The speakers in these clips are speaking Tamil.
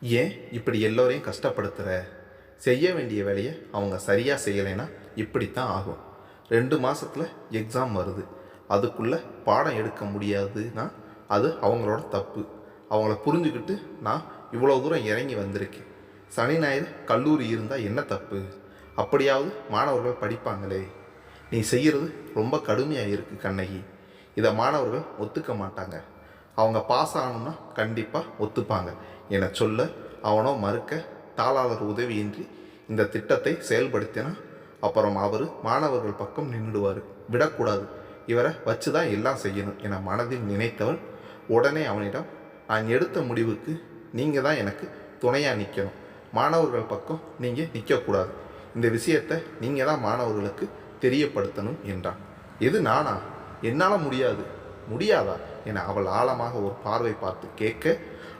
ஏன் இப்படி எல்லோரையும் கஷ்டப்படுத்துகிற செய்ய வேண்டிய வேலையை அவங்க சரியாக செய்யலைன்னா இப்படித்தான் ஆகும். ரெண்டு மாதத்தில் எக்ஸாம் வருது. அதுக்குள்ளே பாடம் எடுக்க முடியாதுன்னா அது அவங்களோட தப்பு. அவங்கள புரிஞ்சுக்கிட்டு நான் இவ்வளோ தூரம் இறங்கி வந்திருக்கேன். சனி ஞாயிறு கல்லூரி இருந்தால் என்ன தப்பு? அப்படியாவது மாணவர்கள் படிப்பாங்களே. நீ செய்கிறது ரொம்ப கடுமையாக இருக்குது கண்ணகி. இதை மாணவர்கள் ஒத்துக்க மாட்டாங்க. அவங்க பாஸ் ஆகணும்னா கண்டிப்பாக ஒத்துப்பாங்க. என சொல்ல அவனோ மறுக்க தாளாளர் உதவியின்றி இந்த திட்டத்தை செயல்படுத்தினான். அப்புறம் அவர் மாணவர்கள் பக்கம் நின்றுடுவார். விடக்கூடாது. இவரை வச்சு தான் எல்லாம் செய்யணும் என மனதில் நினைத்தவள் உடனே அவனிடம் நான் எடுத்த முடிவுக்கு நீங்கள் தான் எனக்கு துணையாக நிற்கணும் மாணவர்கள் பக்கம் நீங்கள் நிற்கக்கூடாது இந்த விஷயத்தை நீங்கள் தான் மாணவர்களுக்கு தெரியப்படுத்தணும் என்றான். எது நானா? என்னால் முடியாது. முடியாதா? என அவள் ஆழமாக ஒரு பார்வை பார்த்து கேட்க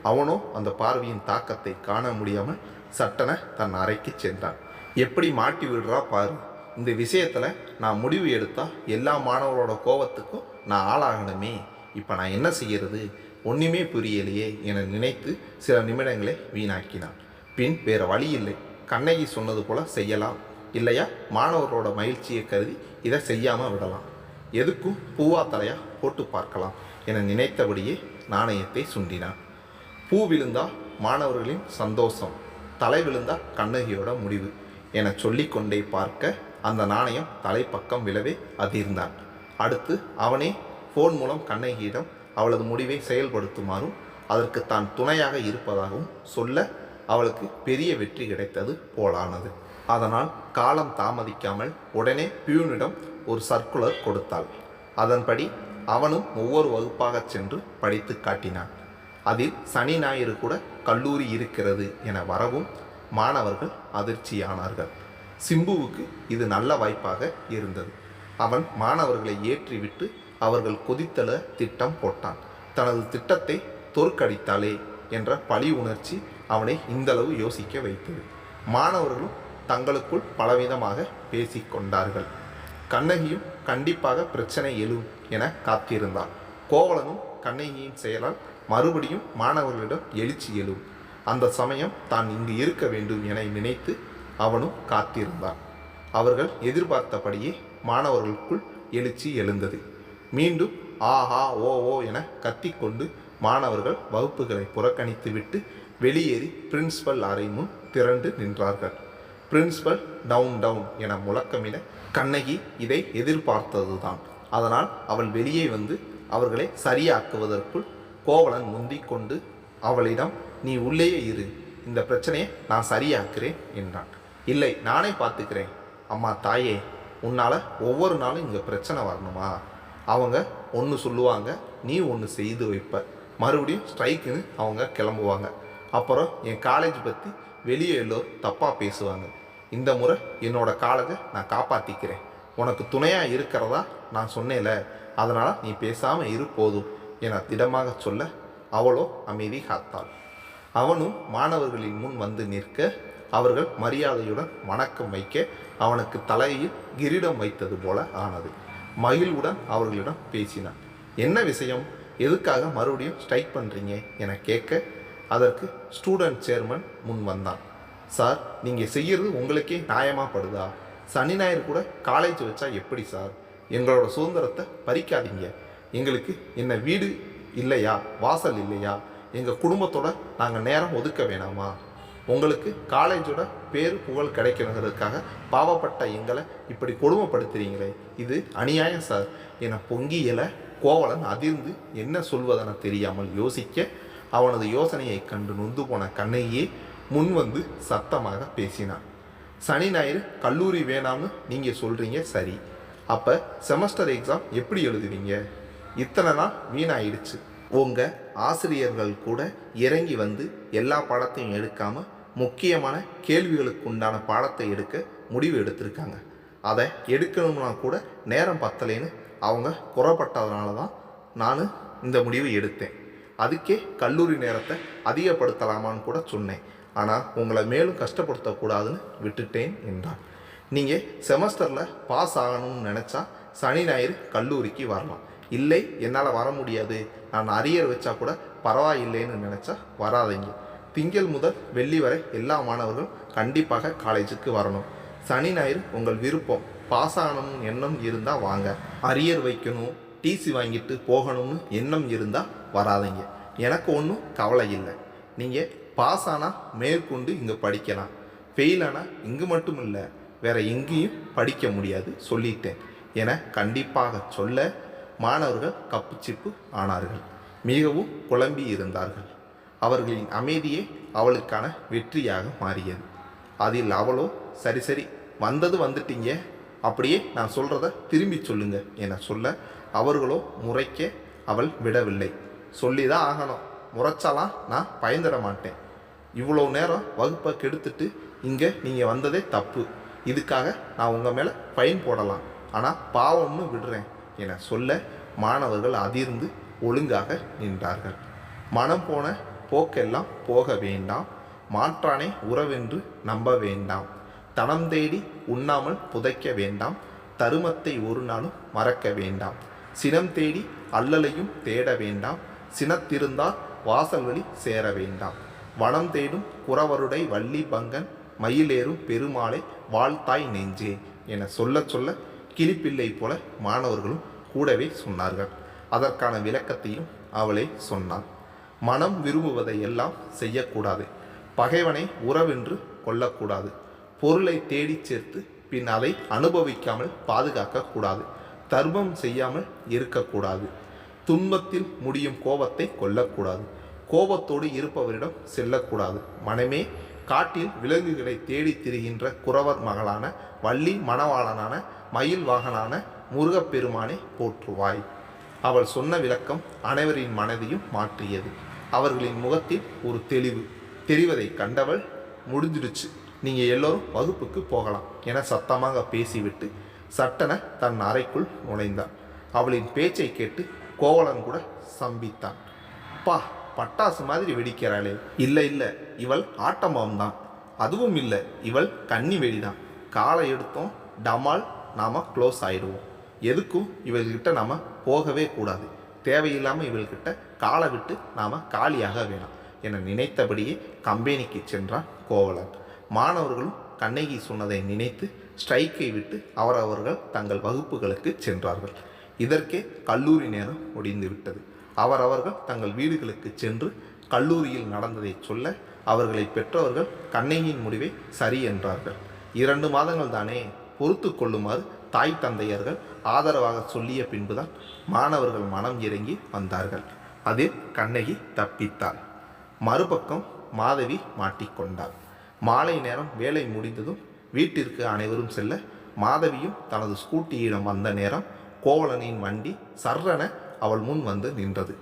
அவனோ அந்த பார்வையின் தாக்கத்தை காண முடியாமல் சட்டென தன் அறைக்கு சென்றான். எப்படி மாட்டி விடுறா பாரு. இந்த விஷயத்தில் நான் முடிவு எடுத்தால் எல்லா மாணவரோட கோவத்துக்கும் நான் ஆளாகணுமே. இப்போ நான் என்ன செய்கிறது ஒன்றுமே புரியலையே என நினைத்து சில நிமிடங்களை வீணாக்கினான். பின் வேறு வழி இல்லை. கண்ணகி சொன்னது போல் செய்யலாம். இல்லையா? மாணவரோட மகிழ்ச்சியை கருதி இதை செய்யாமல் விடலாம். எதுக்கும் பூவா தலையாக போட்டு பார்க்கலாம் என நினைத்தபடியே நாணயத்தை சுண்டினான். பூ விழுந்தா மாணவர்களின் சந்தோஷம் தலை விழுந்தா கண்ணகியோட முடிவு என சொல்லிக்கொண்டே பார்க்க அந்த நாணயம் தலைப்பக்கம் விழவே அதிர்ந்தான். அடுத்து அவனே ஃபோன் மூலம் கண்ணகியிடம் அவளது முடிவை செயல்படுத்துமாறும் அதற்கு தான் துணையாக இருப்பதாகவும் சொல்ல அவளுக்கு பெரிய வெற்றி கிடைத்தது போலானது. அதனால் காலம் தாமதிக்காமல் உடனே பியூனிடம் ஒரு சர்க்குலர் கொடுத்தாள். அதன்படி அவனும் ஒவ்வொரு வகுப்பாகச் சென்று படித்து காட்டினான். அதில் சனி ஞாயிறு கூட கல்லூரி இருக்கிறது என வரவும் மாணவர்கள் அதிர்ச்சியானார்கள். சிம்புவுக்கு இது நல்ல வாய்ப்பாக இருந்தது. அவன் மாணவர்களை ஏற்றிவிட்டு அவர்கள் கொதித்தல திட்டம் போட்டான். தனது திட்டத்தை தோற்கடித்தாலே என்ற பழி உணர்ச்சி அவனை இந்தளவு யோசிக்க வைத்தது. மாணவர்களும் தங்களுக்குள் பலவிதமாக பேசிக்கொண்டார்கள். கண்ணகியும் கண்டிப்பாக பிரச்சனை எழும் என காத்திருந்தாள். கோவலனும் கண்ணகியின் செயலால் மறுபடியும் மாணவர்களிடம் எழுச்சி எழும். அந்த சமயம் தான் இங்கு இருக்க வேண்டும் என நினைத்து அவனும் காத்திருந்தான். அவர்கள் எதிர்பார்த்தபடியே மாணவர்களுக்குள் எழுச்சி எழுந்தது. மீண்டும் ஆஹா ஓ ஓ என கத்திக்கொண்டு மாணவர்கள் வகுப்புகளை புறக்கணித்துவிட்டு வெளியேறி பிரின்ஸ்பல் அறை முன் திரண்டு நின்றார்கள். பிரின்ஸ்பல் டவுன் டவுன் என முழக்கமிட கண்ணகி இதை எதிர்பார்த்ததுதான். அதனால் அவள் வெளியே வந்து அவர்களை சரியாக்குவதற்குள் கோவலன் முந்திக் கொண்டு அவளிடம் நீ உள்ளேயே இரு. இந்த பிரச்சனையை நான் சரியாக்குறேன் என்றான். இல்லை நானே பார்த்துக்கிறேன். அம்மா தாயே உன்னால் ஒவ்வொரு நாளும் இங்கே பிரச்சனை வரணுமா? அவங்க ஒன்று சொல்லுவாங்க நீ ஒன்று செய்து வைப்ப. மறுபடியும் ஸ்ட்ரைக்குன்னு அவங்க கிளம்புவாங்க. அப்புறம் என் காலேஜ் பற்றி வெளியே எல்லோரும் தப்பாக பேசுவாங்க. இந்த முறை என்னோட காலேஜை நான் காப்பாற்றிக்கிறேன் உனக்கு துணையாக இருக்கிறதா நான் சொன்னேன்ல அதனால் நீ பேசாமல் இரு போதும். என திடமாக சொல்ல அவளோ அமைதி காத்தாள். அவனும் மாணவர்களின் முன் வந்து நிற்க அவர்கள் மரியாதையுடன் வணக்கம் வைக்க அவனுக்கு தலையில் கிரீடம் வைத்தது போல ஆனது. மகிழ்வுடன் அவர்களிடம் பேசினான். என்ன விஷயம்? எதுக்காக மறுபடியும் ஸ்ட்ரைக் பண்ணுறீங்க என கேட்க அதற்கு ஸ்டூடெண்ட் சேர்மன் முன் வந்தான். சார் நீங்கள் செய்யறது உங்களுக்கே நியாயமாகப்படுதா சனி ஞாயிறு கூட காலேஜ் வச்சா எப்படி சார்? எங்களோட சுதந்திரத்தை பறிக்காதீங்க. எங்களுக்கு என்ன வீடு இல்லையா? வாசல் இல்லையா? எங்கள் குடும்பத்தோட நாங்கள் நேரம் ஒதுக்க வேணாமா? உங்களுக்கு காலேஜோட பேர் புகழ் கிடைக்கணுங்கிறதுக்காக பாவப்பட்ட எங்களை இப்படி கொடுமைப்படுத்துறீங்களே. இது அநியாயம் சார் என பொங்கியல கோவலன் அதிர்ந்து என்ன சொல்வதென தெரியாமல் யோசிக்க அவனது யோசனையை கண்டு நொந்து போன கண்ணையே முன் வந்து சத்தமாக பேசினான். சனி ஞாயிறு கல்லூரி வேணாம்னு நீங்கள் சொல்கிறீங்க சரி. அப்போ செமஸ்டர் எக்ஸாம் எப்படி எழுதுவீங்க? இத்தனை தான் வீணாயிடுச்சு. உங்கள் ஆசிரியர்கள் கூட இறங்கி வந்து எல்லா பாடத்தையும் எடுக்காமல் முக்கியமான கேள்விகளுக்கு உண்டான பாடத்தை எடுக்க முடிவு எடுத்திருக்காங்க. அதை எடுக்கணும்னா கூட நேரம் பத்தலைன்னு அவங்க குறப்பட்டதுனால தான் நான் இந்த முடிவு எடுத்தேன். அதுக்கே கல்லூரி நேரத்தை அதிகப்படுத்தலாமான்னு கூட சொன்னேன். ஆனால் உங்களை மேலும் கஷ்டப்படுத்தக்கூடாதுன்னு விட்டுட்டேன் என்றான். நீங்கள் செமஸ்டரில் பாஸ் ஆகணும்னு நினச்சா சனி ஞாயிறு கல்லூரிக்கு வரலாம். இல்லை என்னால் வர முடியாது. நான் அரியர் வச்சா கூட பரவாயில்லைன்னு நினச்சா வராதீங்க. திங்கள் முதல் வெள்ளி வரை எல்லா மாணவர்களும் கண்டிப்பாக காலேஜுக்கு வரணும். சனி ஞாயிறு உங்கள் விருப்பம். பாஸ் ஆகணும் எண்ணம் இருந்தால் வாங்க. அரியர் வைக்கணும் டிசி வாங்கிட்டு போகணும்னு எண்ணம் இருந்தால் வராதீங்க. எனக்கு ஒன்றும் கவலை இல்லை. நீங்கள் பாஸ் ஆனால் மேற்கொண்டு இங்கே படிக்கலாம். ஃபெயில் ஆனால் இங்கு மட்டும் இல்லை வேற எங்கேயும் படிக்க முடியாது சொல்லிட்டேன். என கண்டிப்பாக சொல்ல மாணவர்கள் கப்புச்சிப்பு ஆனார்கள். மிகவும் குழம்பி இருந்தார்கள். அவர்களின் அமைதியே அவளுக்கான வெற்றியாக மாறியது. அதில் அவளோ சரி சரி வந்தது வந்துட்டீங்க. அப்படியே நான் சொல்கிறத திரும்பி சொல்லுங்க என சொல்ல அவர்களோ முறைக்க அவள் விடவில்லை. சொல்லி தான் ஆகணும். முறைச்சாலாம் நான் பயந்துட மாட்டேன். இவ்வளோ நேரம் வகுப்பை கெடுத்துட்டு இங்கே நீங்கள் வந்ததே தப்பு. இதுக்காக நான் உங்கள் மேலே ஃபைன் போடலாம். ஆனால் பாவம்னு விடுறேன். என சொல்ல மாணவர்கள் அதிர்ந்து ஒழுங்காக நின்றார்கள். மனம் போன போக்கெல்லாம் போக வேண்டாம். மாற்றானே உறவென்று நம்ப வேண்டாம். தனம் தேடி உண்ணாமல் புதைக்க வேண்டாம். தருமத்தை ஒரு நாளும் மறக்க வேண்டாம். சினம் தேடி அல்லலையும் தேட வேண்டாம். சினத்திருந்தால் வாசல் வழி சேர வேண்டாம். வனம் தேடும் குறவருடை வள்ளி பங்கன் மயிலேறும் பெருமாளை வாழ்த்தாய் நெஞ்சே என சொல்ல சொல்ல கிளிப்பிள்ளை போல மாணவர்களும் கூடவே சொன்னார்கள். அதற்கான விளக்கத்தையும் அவளே சொன்னாள். மனம் விரும்புவதை எல்லாம் செய்யக்கூடாது. பகைவனை உறவென்று கொள்ளக்கூடாது. பொருளை தேடி சேர்த்து பின் அதை அனுபவிக்காமல் பாதுகாக்கக்கூடாது. தர்மம் செய்யாமல் இருக்கக்கூடாது. துன்பத்தில் முடியும் கோபத்தை கொல்லக்கூடாது. கோபத்தோடு இருப்பவரிடம் செல்லக்கூடாது. மனமே காட்டில் விலங்குகளை தேடித் திரிகின்ற குறவர் மகளான வள்ளி மணவாளனான மயில் வாகனான முருகப்பெருமானை போற்றுவாய். அவள் சொன்ன விளக்கம் அனைவரின் மனதையும் மாற்றியது. அவர்களின் முகத்தில் ஒரு தெளிவு. தெரிவதை கண்டவள் முடிஞ்சிடுச்சு. நீங்கள் எல்லோரும் வகுப்புக்கு போகலாம் என சத்தமாக பேசிவிட்டு சட்டென தன் அறைக்குள் நுழைந்தாள். அவளின் பேச்சை கேட்டு கோவலன் கூட சம்பித்தான். பா பட்டாசு மாதிரி வெடிக்கிறாளே. இல்லை இல்லை. இவள் ஆட்டமாம் தான் அதுவும் இல்லை. இவள் கன்னி வெடிதான். காலை எடுத்தோம். டமால் நாம் க்ளோஸ் ஆயிடுவோம். எதுக்கும் இவள்கிட்ட நாம் போகவே கூடாது. தேவையில்லாமல் இவள்கிட்ட காலை விட்டு நாம் காலியாக வேணாம் என நினைத்தபடியே கம்பெனிக்கு சென்றான் கோவலன். மாணவர்களும் கண்ணகி சொன்னதை நினைத்து ஸ்ட்ரைக்கை விட்டு அவரவர்கள் தங்கள் வகுப்புகளுக்கு சென்றார்கள். இதற்கே கல்லூரி நேரம் முடிந்து விட்டது அவரவர்கள் தங்கள் வீடுகளுக்கு சென்று கல்லூரியில் நடந்ததை சொல்ல அவர்களை பெற்றவர்கள் கண்ணகியின் முடிவை சரி என்றார்கள். இரண்டு மாதங்கள் தானே பொறுத்து கொள்ளுமாறு தாய் தந்தையர்கள் ஆதரவாக சொல்லிய பின்புதான் மாணவர்கள் மனம் இறங்கி வந்தார்கள். அதில் கண்ணகி தப்பித்தாள். மறுபக்கம் மாதவி மாட்டிக்கொண்டாள் மாலை நேரம் வேலை முடிந்ததும் வீட்டிற்கு அனைவரும் செல்ல மாதவியும் தனது ஸ்கூட்டியிடம் வந்த நேரம் கோவலனின் வண்டி சர்ரன அவள் முன் வந்து நின்றது.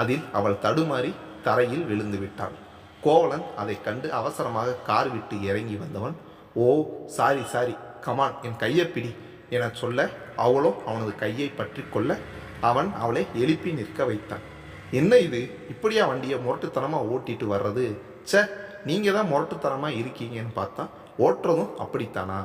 அதில் அவள் தடுமாறி தரையில் விழுந்து விட்டாள். கோவலன் அதை கண்டு அவசரமாக கார் விட்டு இறங்கி வந்தவன் ஓ சாரி சாரி கமான் என் கையை பிடி என சொல்ல அவளோ அவனது கையை பற்றி கொள்ள அவன் அவளை எழுப்பி நிற்க வைத்தான். என்ன இது? இப்படியா வண்டியை முரட்டுத்தனமாக ஓட்டிட்டு வர்றது? ச்சே நீங்கள் தான் முரட்டுத்தனமாக இருக்கீங்கன்னு பார்த்தா ஓட்டுறதும் அப்படித்தானா?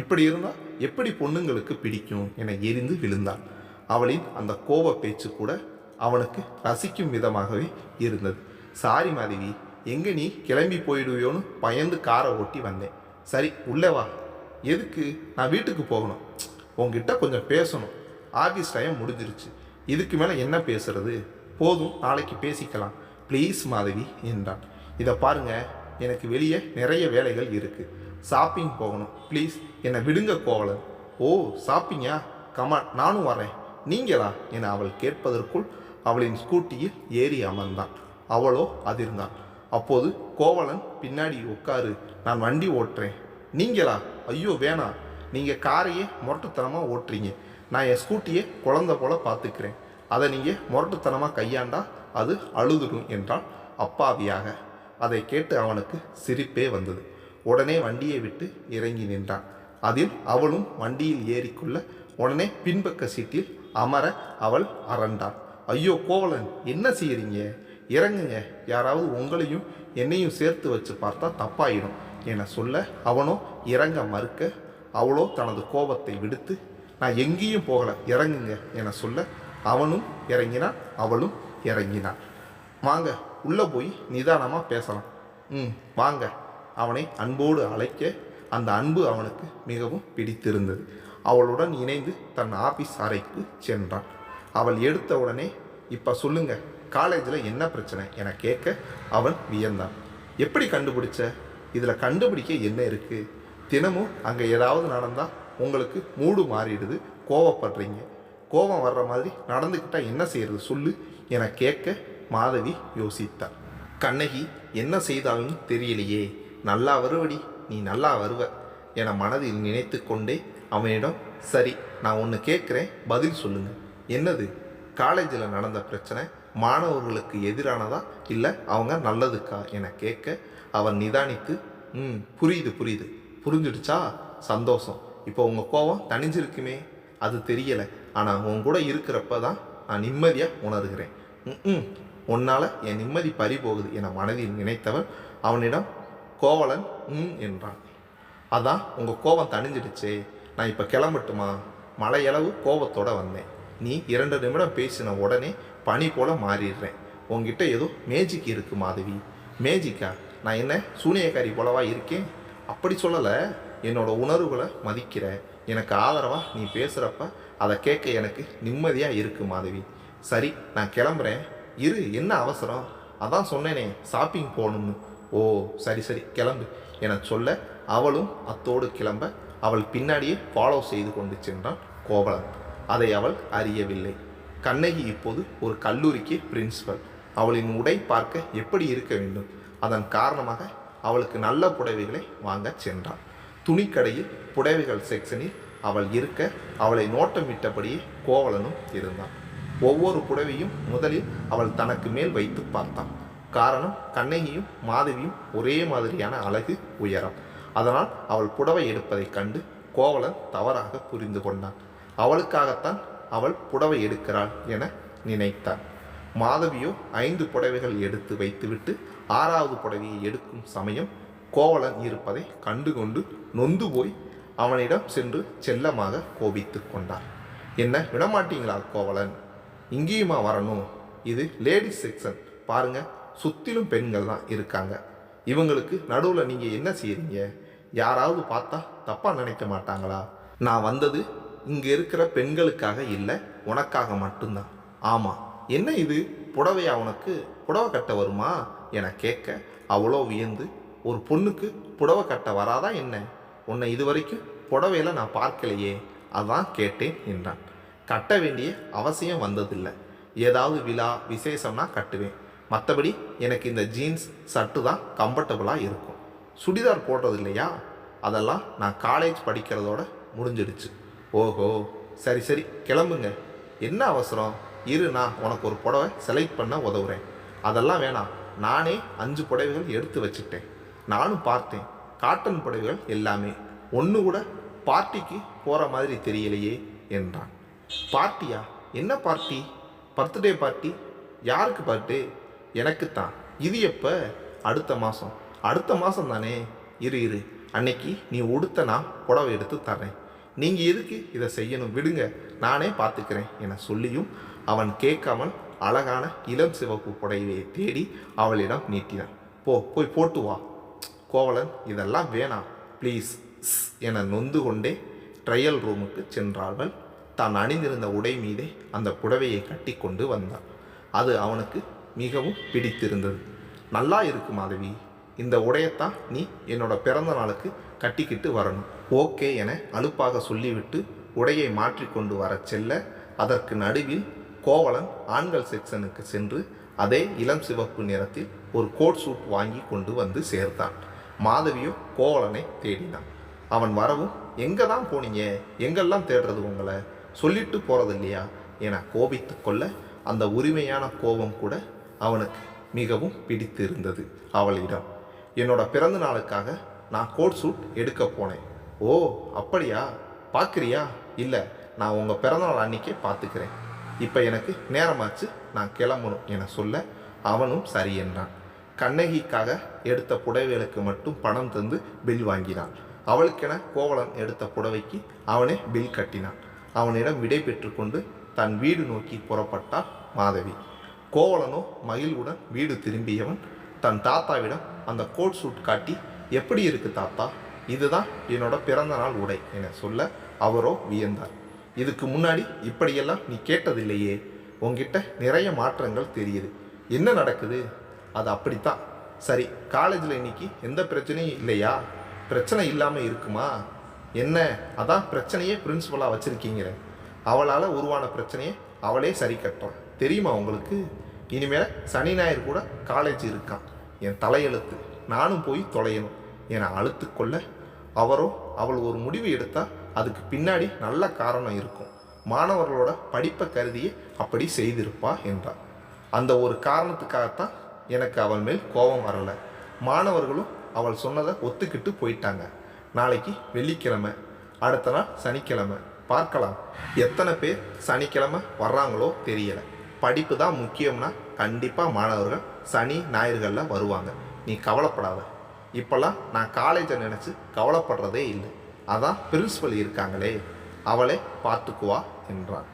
இப்படி இருந்தால் எப்படி பொண்ணுங்களுக்கு பிடிக்கும்? என எரிந்து விழுந்தான் அவளின் அந்த கோப பேச்சு கூட அவனுக்கு ரசிக்கும் விதமாகவே இருந்தது. சாரி மாதவி. எங்கே நீ கிளம்பி போயிடுவியோன்னு பயந்து காரை ஓட்டி வந்தேன். சரி உள்ளே வா. எதுக்கு? நான் வீட்டுக்கு போகணும். உங்ககிட்ட கொஞ்சம் பேசணும். ஆஃபீஸ் டைம் முடிஞ்சிருச்சு. இதுக்கு மேலே என்ன பேசுறது? போதும் நாளைக்கு பேசிக்கலாம். ப்ளீஸ் மாதவி என்றான். இதை பாருங்க. எனக்கு வெளியே நிறைய வேலைகள் இருக்குது ஷாப்பிங் போகணும். ப்ளீஸ் என்னை விடுங்க கோவலன். ஓ ஷாப்பிங்கா? கமான் நானும் வரேன். நீங்களா? என அவள் கேட்பதற்குள் அவளின் ஸ்கூட்டியில் ஏறி அமர்ந்தான். அவளோ அதிர்ந்தான். அப்போது கோவலன் பின்னாடி உட்காரு நான் வண்டி ஓட்டுறேன். நீங்களா? ஐயோ வேணாம் நீங்கள் காரையே முரட்டுத்தனமாக ஓட்டுறீங்க. நான் என் ஸ்கூட்டியை குழந்த போல பார்த்துக்கிறேன். அதை நீங்கள் முரட்டுத்தனமாக கையாண்டா அது அழுதுடும் என்றால் அப்பாவியாக. அதை கேட்டு அவனுக்கு சிரிப்பே வந்தது. உடனே வண்டியை விட்டு இறங்கி நின்றான். அதில் அவளும் வண்டியில் ஏறிக்கொள்ள உடனே பின்பக்க சீட்டில் அமர அவள் அரண்டாள் ஐயோ கோவலன் என்ன செய்கிறீங்க இறங்குங்க. யாராவது உங்களையும் என்னையும் சேர்த்து வச்சு பார்த்தா தப்பாயிடும். என சொல்ல அவனோ இறங்க மறுக்க அவளோ தனது கோபத்தை விடுத்து நான் எங்கேயும் போகல. இறங்குங்க என சொல்ல அவனும் இறங்கினான் அவளும் இறங்கினான் வாங்க உள்ளே போய் நிதானமாக பேசலாம். ம் வாங்க. அவனை அன்போடு அழைக்க அந்த அன்பு அவனுக்கு மிகவும் பிடித்திருந்தது. அவளுடன் இணைந்து தன் ஆபீஸ் அறைக்கு சென்றான். அவள் எடுத்த உடனே இப்போ சொல்லுங்க காலேஜில் என்ன பிரச்சனை? என கேட்க அவன் வியந்தான். எப்படி கண்டுபிடிச்ச? இதில் கண்டுபிடிக்க என்ன இருக்குது தினமும் அங்கே ஏதாவது நடந்தால் உங்களுக்கு மூடு மாறிடுது கோவப்படுறீங்க. கோபம் வர்ற மாதிரி நடந்துக்கிட்டால் என்ன செய்கிறது சொல்லு என கேட்க மாதவி யோசித்தார் கண்ணகி என்ன செய்தாலும் தெரியலையே. நல்லா வருவடி நீ நல்லா வருவ என மனதில் நினைத்து கொண்டே அவனிடம் சரி நான் ஒன்று கேட்குறேன் பதில் சொல்லுங்கள் என்னது? காலேஜில் நடந்த பிரச்சனை மாணவர்களுக்கு எதிரானதா? இல்லை அவங்க நல்லதுக்கா? என கேட்க அவன் நிதானித்து ம் புரியுது புரியுது. புரிஞ்சிடுச்சா? சந்தோஷம். இப்போ உங்கள் கோபம் தனிஞ்சிருக்குமே அது தெரியலை. ஆனால் உன் கூட இருக்கிறப்ப தான் நான் நிம்மதியாக உணர்கிறேன். ம் உன்னால் என் நிம்மதி பறி போகுது என மனதில் நினைத்தவன் அவனிடம் கோவலன் ம் என்றான். அதான் உங்கள் கோபம் தணிஞ்சிடுச்சே. நான் இப்போ கிளம்பட்டுமா? மலையளவு கோபத்தோடு வந்தேன். நீ இரண்டு நிமிடம் பேசின உடனே பனி போல் மாறிடுறேன். உங்ககிட்ட ஏதோ மேஜிக் இருக்கு மாதவி. மேஜிக்கா? நான் என்ன சூனியக்காரி போலவா இருக்கேன்? அப்படி சொல்லலை. என்னோட உணர்வுகளை மதிக்கிற எனக்கு ஆதரவாக நீ பேசுகிறப்ப அதை கேட்க எனக்கு நிம்மதியாக இருக்கு மாதவி. சரி நான் கிளம்புறேன். இரு என்ன அவசரம்? அதான் சொன்னேனே ஷாப்பிங் போகணும்னு. ஓ சரி சரி கிளம்பு. என சொல்ல அவளும் அத்தோடு கிளம்ப அவள் பின்னாடியே ஃபாலோ செய்து கொண்டு சென்றான் கோவலன். அதை அவள் அறியவில்லை. கண்ணகி இப்போது ஒரு கல்லூரிக்கு பிரின்சிபல் அவளின் உடை பார்க்க எப்படி இருக்க வேண்டும்? அதன் காரணமாக அவளுக்கு நல்ல புடவைகளை வாங்க சென்றான். துணிக்கடையில் புடவைகள் செக்ஷனில் அவள் இருக்க அவளை நோட்டமிட்டபடியே கோவலனும் இருந்தான். ஒவ்வொரு புடவையும் முதலில் அவள் தனக்கு மேல் வைத்து பார்த்தான். காரணம் கண்ணகியும் மாதவியும் ஒரே மாதிரியான அழகு உயரம். அதனால் அவள் புடவை எடுப்பதைக் கண்டு கோவலன் தவறாக புரிந்து கொண்டான். அவளுக்காகத்தான் அவள் புடவை எடுக்கிறாள் என நினைத்தான். மாதவியோ ஐந்து புடவைகள் எடுத்து வைத்துவிட்டு ஆறாவது புடவையை எடுக்கும் சமயம் கோவலன் இருப்பதை கண்டுகொண்டு நொந்து போய் அவனிடம் சென்று செல்லமாக கோபித்து கொண்டார் என்ன விடமாட்டீங்களா கோவலன்? இங்கேயுமா வரணும்? இது லேடிஸ் செக்ஷன். பாருங்க சுத்திலும் பெண்கள் தான் இருக்காங்க. இவங்களுக்கு நடுவில் நீங்கள் என்ன செய்கிறீங்க யாராவது பார்த்தா தப்பாக நினைக்க மாட்டாங்களா? நான் வந்தது இங்கே இருக்கிற பெண்களுக்காக இல்லை உனக்காக மட்டும்தான். ஆமாம் என்ன இது? புடவையா உனக்கு புடவை கட்ட வருமா? என கேட்க அவ்வளோ வியந்து ஒரு பொண்ணுக்கு புடவை கட்ட வராதா என்ன? உன்னை இது வரைக்கும் புடவையில நான் பார்க்கலையே அதான் கேட்டேன் என்றான். கட்ட வேண்டிய அவசியம் வந்ததில்லை. ஏதாவது விழா விசேஷம்னா கட்டுவேன். மற்றபடி எனக்கு இந்த ஜீன்ஸ் சட்டு தான் கம்ஃபர்டபுளாக இருக்கும். சுடிதார் போடுறது இல்லையா அதெல்லாம் நான் காலேஜ் படிக்கிறதோட முடிஞ்சிடுச்சு. ஓஹோ சரி சரி கிளம்புங்க. என்ன அவசரம்? இரு நான் உனக்கு ஒரு புடவை செலக்ட் பண்ண உதவுறேன். அதெல்லாம் வேணாம். நானே அஞ்சு புடவைகள் எடுத்து வச்சுட்டேன். நானும் பார்த்தேன். காட்டன் புடவைகள் எல்லாமே. ஒன்று கூட பார்ட்டிக்கு போகிற மாதிரி தெரியலையே என்றான். பார்ட்டியா? என்ன பார்ட்டி? பர்த்டே பார்ட்டி யாருக்கு பர்த்டே எனக்குத்தான். இது எப்போ? அடுத்த மாதம் அடுத்த மாதம் தானே இரு இரு. அன்னைக்கு நீ உடுத்த நான் புடவை எடுத்து தரேன் நீங்கள் எதுக்கு இதை செய்யணும்? விடுங்க. நானே பார்த்துக்கிறேன் என சொல்லியும் அவன் கேட்காமல் அழகான இளம் சிவப்பு புடவையை தேடி அவளிடம் நீட்டினான். போ போய் போட்டு வா. கோவலன் இதெல்லாம் வேணாம். ப்ளீஸ். என நொந்து கொண்டே ட்ரையல் ரூமுக்கு சென்றார்கள். தான் அணிந்திருந்த உடை மீதே அந்த புடவையை கட்டி கொண்டு வந்தான். அது அவனுக்கு மிகவும் பிடித்திருந்தது. நல்லா இருக்கு மாதவி. இந்த உடையத்தான் நீ என்னோட பிறந்த நாளுக்கு கட்டிக்கிட்டு வரணும். ஓகே என அலுப்பாக சொல்லிவிட்டு உடையை மாற்றிக்கொண்டு வரச் செல்ல அதற்கு நடுவில் கோவலன் ஆண்கள் செக்ஷனுக்கு சென்று அதே இளம் சிவப்பு நிறத்தில் ஒரு கோட் சூட் வாங்கி கொண்டு வந்து சேர்த்தான். மாதவியோ கோவலனை தேடினான். அவன் வரவும் எங்கே தான் போனீங்க? எங்கெல்லாம் தேடுறது உங்களை? சொல்லிட்டு போகிறது இல்லையா? என கோபித்து கொள்ள அந்த உரிமையான கோபம் கூட அவனுக்கு மிகவும் பிடித்திருந்தது அவளிடம். என்னோட பிறந்த நாளுக்காக நான் கோட் சூட் எடுக்க போனேன். ஓ அப்படியா? பார்க்குறியா? இல்லை நான் உங்கள் பிறந்தநாள் அன்னைக்கே பார்த்துக்கிறேன். இப்போ எனக்கு நேரமாச்சு நான் கிளம்பணும் என சொல்ல அவனும் சரி என்றான். கண்ணகிக்காக எடுத்த புடவைகளுக்கு மட்டும் பணம் தந்து பில் வாங்கினான். அவளுக்கென கோவலன் எடுத்த புடவைக்கு அவனே பில் கட்டினான். அவனிடம் விடை பெற்றுக்கொண்டு தன் வீடு நோக்கி புறப்பட்டாள் மாதவி. கோவலனோ மகிழ்வுடன் வீடு திரும்பியவன் தன் தாத்தாவிடம் அந்த கோட் சூட் காட்டி எப்படி இருக்கு தாத்தா? இதுதான் என்னோட பிறந்த நாள் உடை என சொல்ல அவரோ வியந்தார். இதுக்கு முன்னாடி இப்படியெல்லாம் நீ கேட்டதில்லையே. உங்ககிட்ட நிறைய மாற்றங்கள் தெரியுது. என்ன நடக்குது? அது அப்படித்தான். சரி காலேஜில் இன்னைக்கு எந்த பிரச்சனையும் இல்லையா? பிரச்சனை இல்லாமல் இருக்குமா? என்ன? அதான் பிரச்சனையே பிரின்சிபலாக வச்சுருக்கீங்களே அவளால் உருவான பிரச்சனையை அவளே சரி கட்டுறான் தெரியுமா உங்களுக்கு? இனிமேல் சனி ஞாயிறு கூட காலேஜ் இருக்கான். என் தலையெழுத்து. நானும் போய் தொலையணும். என அழுத்துக்கொள்ள அவரோ அவள் ஒரு முடிவு எடுத்தால் அதுக்கு பின்னாடி நல்ல காரணம் இருக்கும். மாணவர்களோட படிப்பை கருதியே அப்படி செய்திருப்பா என்றார். அந்த ஒரு காரணத்துக்காகத்தான் எனக்கு அவள் மேல் கோபம் வரலை. மாணவர்களும் அவள் சொன்னதை ஒத்துக்கிட்டு போயிட்டாங்க. நாளைக்கு வெள்ளிக்கிழமை. அடுத்த நாள் சனிக்கிழமை. பார்க்கலாம். எத்தனை பேர் சனிக்கிழமை வர்றாங்களோ தெரியலை. படிப்பு தான் முக்கியம்னா கண்டிப்பாக மாணவர்கள் சனி ஞாயிறுகளில் வருவாங்க. நீ கவலைப்படாத. இப்போல்லாம் நான் காலேஜை நினச்சி கவலைப்படுறதே இல்லை. அதான் பிரின்ஸ்பல் இருக்காங்களே. அவளே பார்த்துக்குவா என்றான்.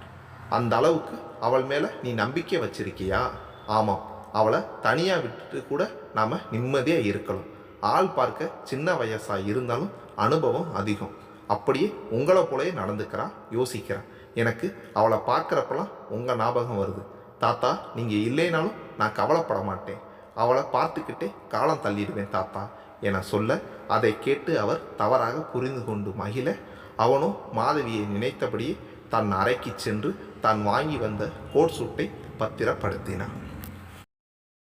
அந்த அளவுக்கு அவள் மேலே நீ நம்பிக்கை வச்சிருக்கியா? ஆமாம். அவளை தனியாக விட்டுட்டு கூட நாம் நிம்மதியாக இருக்கலாம். ஆள் பார்க்க சின்ன வயசாக இருந்தாலும் அனுபவம் அதிகம். அப்படியே உங்களை போலயே நடந்துக்கிறா யோசிக்கிறா. எனக்கு அவளை பார்க்குறப்பெல்லாம் உங்கள் ஞாபகம் வருது. தாத்தா நீங்கள் இல்லைனாலும் நான் கவலைப்பட மாட்டேன் அவளை பார்த்துக்கிட்டே காலம் தள்ளிடுவேன் தாத்தா என சொல்ல அதை கேட்டு அவர் தவறாக புரிந்து கொண்டு மகிழ அவனும் மாதவியை நினைத்தபடியே தன் அறைக்கு சென்று தான் வாங்கி வந்த கோட் சூட்டை பத்திரப்படுத்தினான்.